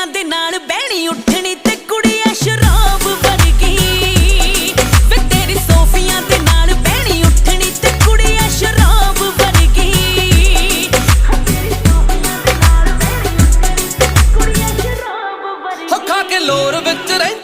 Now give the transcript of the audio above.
ਮੁੰਡਿਆਂ ਦੇ ਨਾਲ ਬਹਿਣੀ ਉੱਠਣੀ ਤੇ ਕੁੜੀਆਂ ਸ਼ਰਾਬ ਵਰਗੀ ਵੇ ਤੇਰੀ ਸੋਫੀਆਂ ਦੇ ਨਾਲ ਬਹਿਣੀ ਉੱਠਣੀ ਤੇ ਕੁੜੀਆਂ ਸ਼ਰਾਬ ਵਰਗੀ ਹੋ, ਖਾ ਕੇ ਲੋਰ ਵਿੱਚ ਰਹਿ